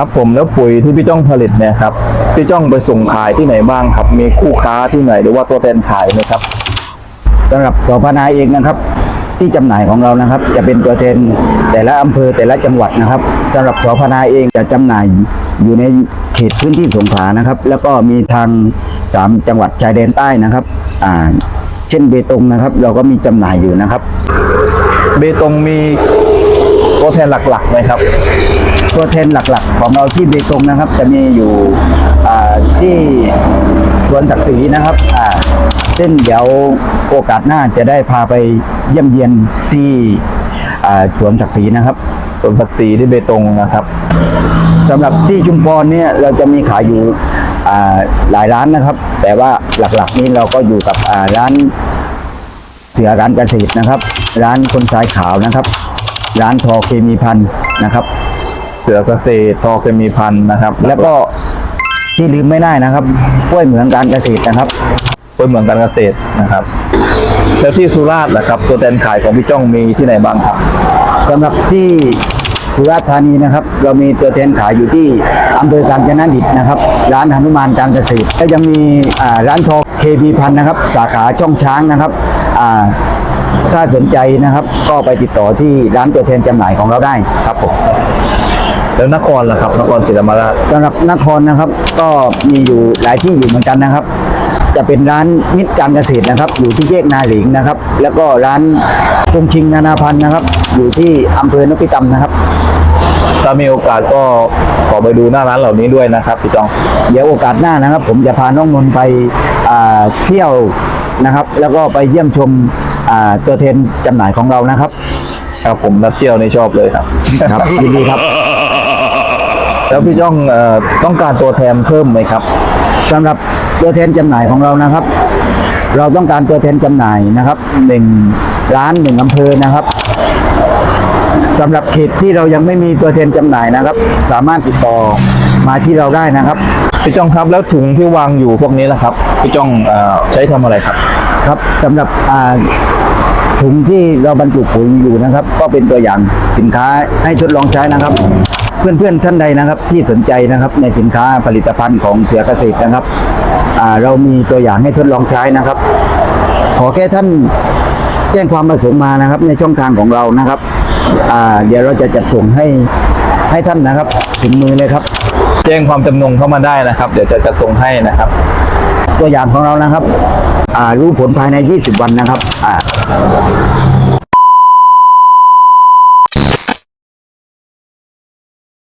ครับผมแล้วปุ๋ยที่พี่จ้องผลิตเนี่ยครับพี่จ้องไปส่งขายที่ไหนบ้างครับ มีคู่ค้าที่ไหนหรือว่าตัวแทนขายไหมครับสำหรับสพนาเองนะครับ ที่จำหน่ายของเรานะครับ จะเป็นตัวแทนแต่ละอำเภอแต่ละจังหวัดนะครับสำหรับสพนาเองจะจำหน่ายอยู่ในเขตพื้นที่สงขลานะครับ แล้วก็มีทางสามจังหวัดชายแดนใต้นะครับอ่าเช่นเบตงนะครับ เราก็มีจำหน่ายอยู่นะครับ เบตงมี ตัวแทนหลักๆไหมครับ ตัวแทนหลักๆ ของเราที่เบตงนะครับ จะมีอยู่อ่าที่สวนศักดิ์ศรีนะครับอ่าซึ่งเดี๋ยวโอกาสหน้าจะได้พาไปเยี่ยมเยียนที่อ่าสวนศักดิ์ศรีนะครับสวนศักดิ์ศรีที่เบตงนะครับสำหรับที่ชุมพรเนี่ยเราจะมีขายอยู่อ่าหลายร้านนะครับ แต่ว่าหลักๆนี้เราก็อยู่กับอ่าร้านเสือการเกษตรนะครับ ร้านคนสายขาวนะครับ ร้านทอเคมีพันธุ์นะครับ เสือเกษตรทอเคมีพันธุ์นะครับแล้วก็ที่ลืมไม่ได้นะครับกล้วยเหมืองการเกษตรนะครับ กล้วยเหมืองการเกษตรนะครับ แล้วที่สุราษฎร์ล่ะครับ ตัวแทนขายของพี่จ้องมีที่ไหนบ้างครับ สำหรับที่สุราษฎร์ธานีนะครับ เรามีตัวแทนขายอยู่ที่อำเภอการจนดิตนะครับ ร้านหนุมานการเกษตรแล้วยังมีอ่าร้านทองเคมีพันนะครับ สาขาช่องช้างนะครับอ่า ถ้าสนใจนะครับ ก็ไปติดต่อที่ร้านตัวแทนจำหน่ายของเราได้ครับผมแล้วนครล่ะครับ นครศรีธรรมราชสำหรับนครนะครับ ก็มีอยู่หลายที่อยู่เหมือนกันนะครับ จะเป็นร้านมิตรการเกษตรนะครับ อยู่ที่แยกนาหลิงนะครับ แล้วก็ร้านกรุงชิงนานาพันธ์นะครับ อยู่ที่อำเภอนพิตำนะครับ ถ้ามีโอกาสก็ขอไปดูหน้าร้านเหล่านี้ด้วยนะครับพี่จ้อง เดี๋ยวโอกาสหน้านะครับ ผมจะพาน้องนนท์ไปอ่าเที่ยวนะครับ แล้วก็ไปเยี่ยมชมอ่า ตัวแทนจำหน่ายของเรานะครับ ครับผมนัดเที่ยวในชอบเลยครับ ครับยินดีครับ แล้วพี่จ้องเอ่อต้องการตัวแทนเพิ่มไหมครับ สำหรับตัวแทนจำหน่ายของเรานะครับ เราต้องการตัวแทนจำหน่ายนะครับหนึ่งร้านหนึ่งอำเภอนะครับสำหรับเขตที่เรายังไม่มีตัวแทนจำหน่ายนะครับ สามารถติดต่อมาที่เราได้นะครับ พี่จ้องครับแล้วถุงที่วางอยู่พวกนี้นะครับ พี่จ้องเอ่อใช้ทำอะไรครับ ครับสำหรับอ่า ถุงที่เราบรรจุปุ๋ยอยู่นะครับ ก็เป็นตัวอย่างสินค้าให้ทดลองใช้นะครับ เพื่อนๆท่านใดนะครับที่สนใจนะครับในสินค้าผลิตภัณฑ์ของเสือเกษตรนะครับอ่าเรามีตัวอย่างให้ทดลองใช้นะครับ ขอแค่ท่านแจ้งความประสงค์มานะครับ ในช่องทางของเรานะครับอ่าเดี๋ยวเราจะจัดส่งให้ให้ท่านนะครับ ถึงมือเลยครับ แจ้งความจำนงเข้ามาได้นะครับ เดี๋ยวจะจัดส่งให้นะครับ ตัวอย่างของเรานะครับอ่ารู้ผลภายใน 20 วันนะครับอ่า